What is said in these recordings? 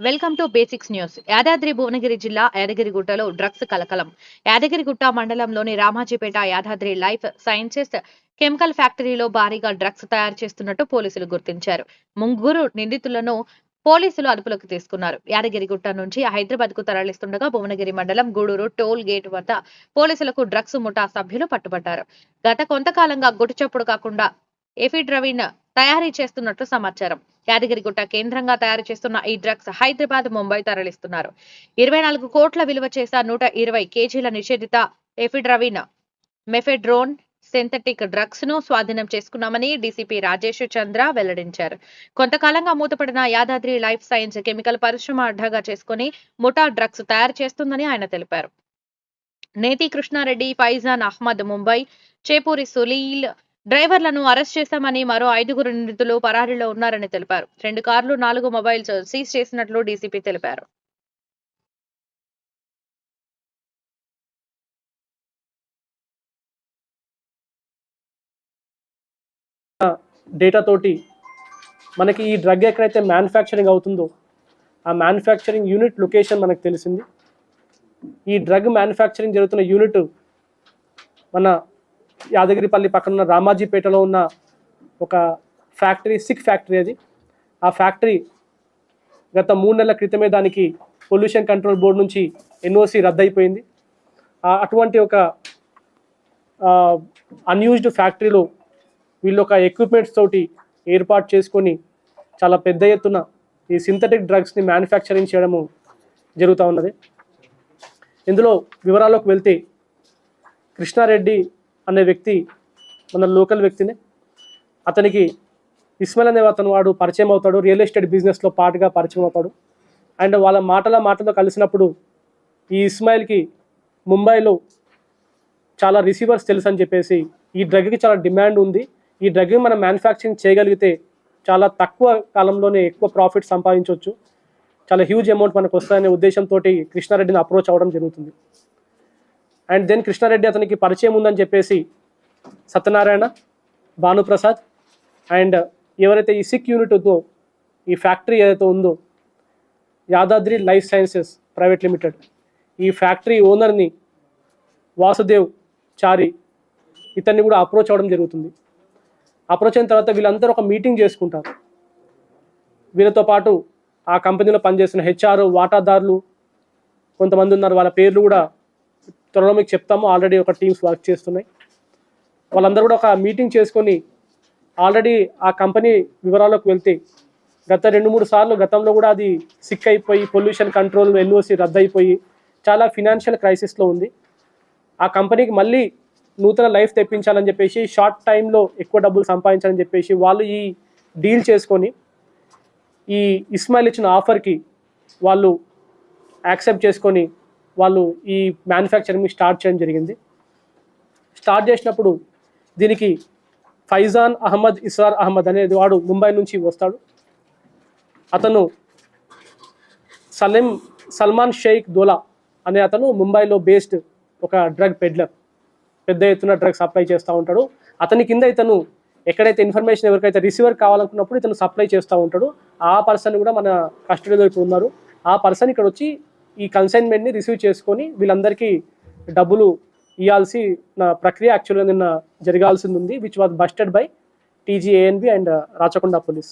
Welcome to basics news. Yadadri Bhuvanagiri జిల్లా యాదగిరిగుట్టలో drugs కలకలం. యాదగిరిగుట్ట మండలంలోని Ramajipet Yadadri life sciences chemical ఫ్యాక్టరీలో భారీగా డ్రగ్స్ తయారు చేస్తున్నట్టు పోలీసులు గుర్తించారు. ముగ్గురు నిందితులను పోలీసులు అదుపులోకి తీసుకున్నారు. యాదగిరిగుట్ట నుంచి హైదరాబాద్కు తరలిస్తుండగా భువనగిరి మండలం గూడూరు టోల్ గేట్ వద్ద పోలీసులకు డ్రగ్స్ ముఠా సభ్యులు పట్టుబడ్డారు. గత కొంతకాలంగా గుట్టుచప్పుడు కాకుండా ఎఫిడ్రవిన్ తయారీ చేస్తున్నట్లు సమాచారం. యాదగిరిగుట్ట కేంద్రంగా తయారు చేస్తున్న ఈ డ్రగ్స్ హైదరాబాద్ ముంబై తరలిస్తున్నారు. ఇరవై నాలుగు కోట్ల విలువ చేసిన నూట ఇరవై కేజీల నిషేధిత ఎఫిడ్రవిన్ మెఫెడ్రోన్ సింథటిక్ డ్రగ్స్ను స్వాధీనం చేసుకున్నామని డీసీపీ రాజేష్ చంద్ర వెల్లడించారు. కొంతకాలంగా మూతపడిన యాదాద్రి లైఫ్ సైన్స్ కెమికల్ పరిశ్రమ అడ్డాగా చేసుకుని ముఠా డ్రగ్స్ తయారు చేస్తుందని ఆయన తెలిపారు. నేతి కృష్ణారెడ్డి ఫైజాన్ అహ్మద్ ముంబై చేపూరి సులీల్ డ్రైవర్లను అరెస్ట్ చేశామని మరో ఐదుగురు నిందితులు పరారీలో ఉన్నారని తెలిపారు. రెండు కార్లు నాలుగు మొబైల్స్ సీజ్ చేసినట్లు డీసీపీ తెలిపారు. డేటా తోటి మనకి ఈ డ్రగ్ ఎక్కడైతే మ్యానుఫ్యాక్చరింగ్ అవుతుందో ఆ మ్యానుఫ్యాక్చరింగ్ యూనిట్ లొకేషన్ మనకు తెలిసింది. ఈ డ్రగ్ మ్యానుఫ్యాక్చరింగ్ జరుగుతున్న యూనిట్ మన యాదగిరిపల్లి పక్కన ఉన్న రామాజీపేటలో ఉన్న ఒక ఫ్యాక్టరీ సిక్ ఫ్యాక్టరీ అది. ఆ ఫ్యాక్టరీ గత మూడు నెలల క్రితమే దానికి పొల్యూషన్ కంట్రోల్ బోర్డు నుంచి ఎన్ఓసి రద్దయిపోయింది. అటువంటి ఒక అన్యూజ్డ్ ఫ్యాక్టరీలో వీళ్ళు ఒక ఎక్విప్మెంట్స్ తోటి ఏర్పాటు చేసుకొని చాలా పెద్ద ఎత్తున ఈ సింథటిక్ డ్రగ్స్ని మ్యానుఫ్యాక్చరింగ్ చేయడము జరుగుతూ ఉన్నది. ఇందులో వివరాల్లోకి వెళ్తే కృష్ణారెడ్డి అనే వ్యక్తి మన లోకల్ వ్యక్తినే. అతనికి ఇస్మాయిల్ అనే అతను వాడు పరిచయం అవుతాడు రియల్ ఎస్టేట్ బిజినెస్లో పాటుగా పరిచయం అవుతాడు. అండ్ వాళ్ళ మాటల మాటలో కలిసినప్పుడు ఈ ఇస్మాయిల్కి ముంబైలో చాలా రిసీవర్స్ తెలుసు అని చెప్పేసి ఈ డ్రగ్కి చాలా డిమాండ్ ఉంది. ఈ డ్రగ్ మనం మ్యానుఫ్యాక్చరింగ్ చేయగలిగితే చాలా తక్కువ కాలంలోనే ఎక్కువ ప్రాఫిట్ సంపాదించవచ్చు. చాలా హ్యూజ్ అమౌంట్ మనకు వస్తాయనే ఉద్దేశంతో కృష్ణారెడ్డిని అప్రోచ్ అవ్వడం జరుగుతుంది. అండ్ దెన్ కృష్ణారెడ్డి అతనికి పరిచయం ఉందని చెప్పేసి సత్యనారాయణ భానుప్రసాద్ అండ్ ఎవరైతే ఈ సిక్ యూనిట్ ఉందో ఈ ఫ్యాక్టరీ ఏదైతే ఉందో Yadadri life sciences private limited ఈ ఫ్యాక్టరీ ఓనర్ని వాసుదేవ్ చారి ఇతన్ని కూడా అప్రోచ్ అవ్వడం జరుగుతుంది. అప్రోచ్ అయిన తర్వాత వీళ్ళందరూ ఒక మీటింగ్ చేసుకుంటారు. వీళ్ళతో పాటు ఆ కంపెనీలో పనిచేసిన హెచ్ఆర్ వాటాదారులు కొంతమంది ఉన్నారు వాళ్ళ పేర్లు కూడా త్వరలో మీకు చెప్తాము. ఆల్రెడీ ఒక టీమ్స్ వర్క్ చేస్తున్నాయి. వాళ్ళందరూ కూడా ఒక మీటింగ్ చేసుకొని ఆల్రెడీ ఆ కంపెనీ వివరాల్లోకి వెళ్తే గత రెండు మూడు సార్లు గతంలో కూడా అది సిక్ అయిపోయి పొల్యూషన్ కంట్రోల్ ఎన్ఓసి రద్దయిపోయి చాలా ఫినాన్షియల్ క్రైసిస్లో ఉంది. ఆ కంపెనీకి మళ్ళీ నూతన లైఫ్ తెప్పించాలని చెప్పేసి షార్ట్ టైంలో ఎక్కువ డబ్బులు సంపాదించాలని చెప్పేసి వాళ్ళు ఈ డీల్ చేసుకొని ఈ ఇస్మాయిల్ ఇచ్చిన ఆఫర్కి వాళ్ళు యాక్సెప్ట్ చేసుకొని వాళ్ళు ఈ మ్యానుఫ్యాక్చరింగ్ స్టార్ట్ చేయడం జరిగింది. స్టార్ట్ చేసినప్పుడు దీనికి ఫైజాన్ అహ్మద్ ఇస్రార్ అహ్మద్ అనేది వాడు ముంబై నుంచి వస్తాడు. అతను సలీం సల్మాన్ షేక్ దోలా అనే అతను ముంబైలో బేస్డ్ ఒక డ్రగ్ పెడ్లర్ పెద్ద ఎత్తున డ్రగ్ సప్లై చేస్తూ ఉంటాడు. అతని కింద ఇతను ఎక్కడైతే ఇన్ఫర్మేషన్ ఎవరికైతే రిసీవర్ కావాలనుకున్నప్పుడు ఇతను సప్లై చేస్తూ ఉంటాడు. ఆ పర్సన్ కూడా మన కస్టడీలో ఇప్పుడు ఉన్నారు. ఆ పర్సన్ ఇక్కడ వచ్చి ఈ కన్సైన్మెంట్ని రిసీవ్ చేసుకొని వీళ్ళందరికీ డబ్బులు ఇవ్వాల్సి నా ప్రక్రియ యాక్చువల్గా నిన్న జరగాల్సింది ఉంది which was busted by TGANB and Rachakonda police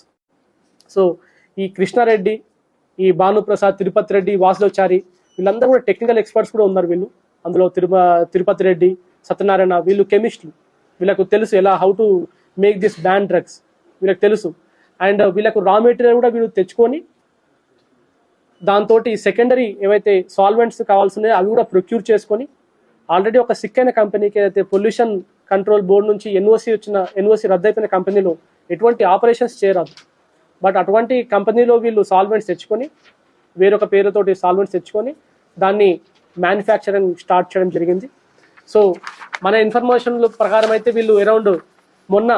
so ఈ కృష్ణారెడ్డి ఈ భానుప్రసాద్ తిరుపతి రెడ్డి వాసులోచారి వీళ్ళందరూ కూడా టెక్నికల్ ఎక్స్పర్ట్స్ కూడా ఉన్నారు వీళ్ళు. అందులో తిరుమ తిరుపతి రెడ్డి సత్యనారాయణ వీళ్ళు కెమిస్టులు వీళ్ళకు తెలుసు ఎలా how to make this ban drugs వీళ్ళకి తెలుసు. అండ్ uh, వీళ్ళకు రా మెటీరియల్ కూడా వీళ్ళు తెచ్చుకొని దాంతో సెకండరీ ఏవైతే సాల్వెంట్స్ కావాల్సినాయో అవి కూడా ప్రొక్యూర్ చేసుకొని ఆల్రెడీ ఒక సిక్ అయిన కంపెనీకి ఏదైతే పొల్యూషన్ కంట్రోల్ బోర్డు నుంచి ఎన్ఓసి వచ్చిన ఎన్ఓసి రద్దయిపోయిన కంపెనీలో ఎటువంటి ఆపరేషన్స్ చేయరాదు. బట్ అటువంటి కంపెనీలో వీళ్ళు సాల్వెంట్స్ తెచ్చుకొని వేరొక పేరుతోటి సాల్వెంట్స్ తెచ్చుకొని దాన్ని మ్యానుఫ్యాక్చరింగ్ స్టార్ట్ చేయడం జరిగింది. సో మన ఇన్ఫర్మేషన్ల ప్రకారం అయితే వీళ్ళు అరౌండ్ మొన్న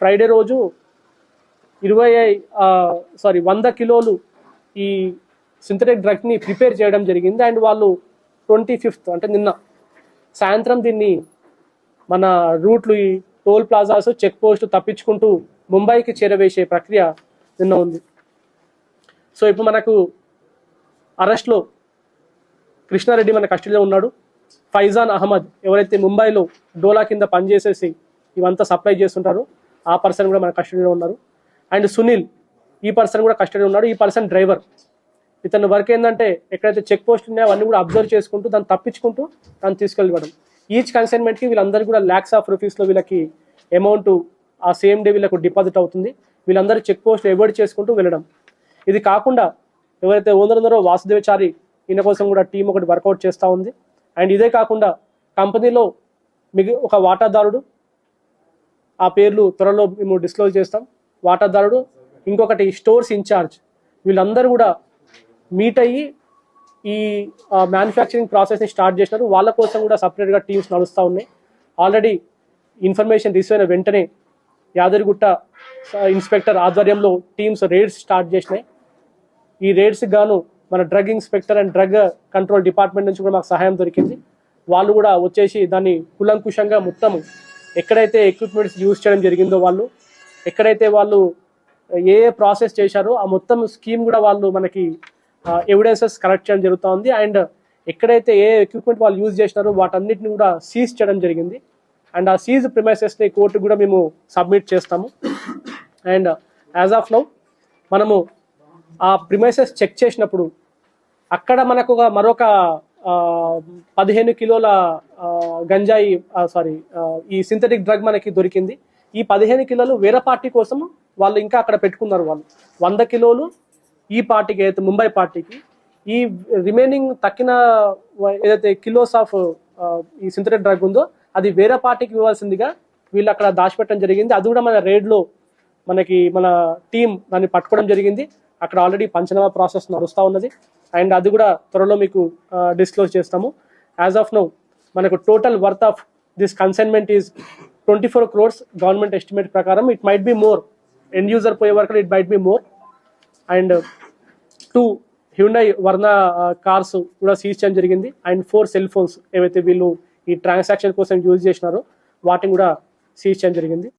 ఫ్రైడే రోజు ఇరవై సారీ వంద కిలోలు ఈ సింథటిక్ డ్రగ్ని ప్రిపేర్ చేయడం జరిగింది. అండ్ వాళ్ళు ట్వంటీ ఫిఫ్త్ అంటే నిన్న సాయంత్రం దీన్ని మన రూట్లు ఈ టోల్ ప్లాజాస్ చెక్ పోస్ట్ తప్పించుకుంటూ ముంబైకి చేరవేసే ప్రక్రియ నిన్న ఉంది. సో ఇప్పుడు మనకు అరెస్ట్లో కృష్ణారెడ్డి మన కస్టడీలో ఉన్నాడు. ఫైజాన్ అహ్మద్ ఎవరైతే ముంబైలో డోలా కింద పనిచేసేసి ఇవంతా సప్లై చేస్తుంటారో ఆ పర్సన్ కూడా మన కస్టడీలో ఉన్నారు. అండ్ సునీల్ ఈ పర్సన్ కూడా కస్టడీలో ఉన్నాడు. ఈ పర్సన్ డ్రైవర్. ఇతను వర్క్ ఏంటంటే ఎక్కడైతే చెక్ పోస్ట్ ఉన్నాయో అవన్నీ కూడా అబ్జర్వ్ చేసుకుంటూ దాన్ని తప్పించుకుంటూ దాన్ని తీసుకెళ్ళిపోవడం ఈచ్ కన్సైన్మెంట్కి వీళ్ళందరూ కూడా ల్యాక్స్ ఆఫ్ రూపీస్లో వీళ్ళకి అమౌంట్ ఆ సేమ్ డే వీళ్ళకు డిపాజిట్ అవుతుంది. వీళ్ళందరూ చెక్ పోస్ట్ అవాయిడ్ చేసుకుంటూ వెళ్ళడం. ఇది కాకుండా ఎవరైతే ఓనర్ ఉన్నారో వాసుదేవచారి ఈయన కోసం కూడా టీం ఒకటి వర్కౌట్ చేస్తూ ఉంది. అండ్ ఇదే కాకుండా కంపెనీలో మిగి ఒక వాటాదారుడు ఆ పేర్లు త్వరలో మేము డిస్క్లోజ్ చేస్తాం. వాటాదారుడు ఇంకొకటి స్టోర్స్ ఇన్ఛార్జ్. వీళ్ళందరూ కూడా మీట్ అయ్యి ఈ మ్యానుఫ్యాక్చరింగ్ ప్రాసెస్ని స్టార్ట్ చేసినారు. వాళ్ళ కోసం కూడా సపరేట్గా టీమ్స్ నడుస్తూ ఉన్నాయి. ఆల్రెడీ ఇన్ఫర్మేషన్ రిసీవ్ అయిన వెంటనే యాదగిరిగుట్ట ఇన్స్పెక్టర్ ఆధ్వర్యంలో టీమ్స్ రేడ్స్ స్టార్ట్ చేసినాయి. ఈ రేడ్స్ గాను మన drug inspector and drug control department నుంచి కూడా మాకు సహాయం దొరికింది. వాళ్ళు కూడా వచ్చేసి దాన్ని కులంకుశంగా మొత్తం ఎక్కడైతే ఎక్విప్మెంట్స్ యూజ్ చేయడం జరిగిందో వాళ్ళు ఎక్కడైతే వాళ్ళు ఏ ఏ ప్రాసెస్ చేశారో ఆ మొత్తం స్కీమ్ కూడా వాళ్ళు మనకి ఎవిడెన్సెస్ కలెక్ట్ చేయడం జరుగుతూ ఉంది అండ్ ఎక్కడైతే ఏ ఎక్విప్మెంట్ వాళ్ళు యూజ్ చేసినారో వాటన్నిటిని కూడా సీజ్ చేయడం జరిగింది. అండ్ ఆ సీజ్ ప్రిమైసెస్ని కోర్టు కూడా మేము సబ్మిట్ చేస్తాము. అండ్ యాజ్ ఆఫ్ నౌ మనము ఆ ప్రిమైసెస్ చెక్ చేసినప్పుడు అక్కడ మనకు ఒక మరొక పదిహేను కిలోల గంజాయి సారీ ఈ సింథటిక్ డ్రగ్ మనకి దొరికింది. ఈ పదిహేను కిలోలు వేరే పార్టీ కోసం వాళ్ళు ఇంకా అక్కడ పెట్టుకున్నారు వాళ్ళు. వంద కిలోలు ఈ పార్టీకి అయితే ముంబై పార్టీకి ఈ రిమైనింగ్ తక్కిన ఏదైతే కిలోస్ ఆఫ్ ఈ సింథటిక్ డ్రగ్ ఉందో అది వేరే పార్టీకి ఇవ్వాల్సిందిగా వీళ్ళు అక్కడ దాచిపెట్టడం జరిగింది. అది కూడా మన రేడ్లో మనకి మన టీం దాన్ని పట్టుకోవడం జరిగింది. అక్కడ ఆల్రెడీ పంచనామా ప్రాసెస్ నడుస్తూ ఉన్నది. అండ్ అది కూడా త్వరలో మీకు డిస్క్లోజ్ చేస్తాము. యాజ్ ఆఫ్ నౌ మనకు total worth of this consignment is twenty four crores government estimate ప్రకారం. It might be more. End user పోయే వరకు it might be more. And two Hyundai Verna cars కూడా సీజ్ చేయడం జరిగింది. And four cell phones ఏవైతే వీళ్ళు ఈ transaction కోసం యూజ్ చేసినారో వాటిని కూడా సీజ్ చేయడం జరిగింది.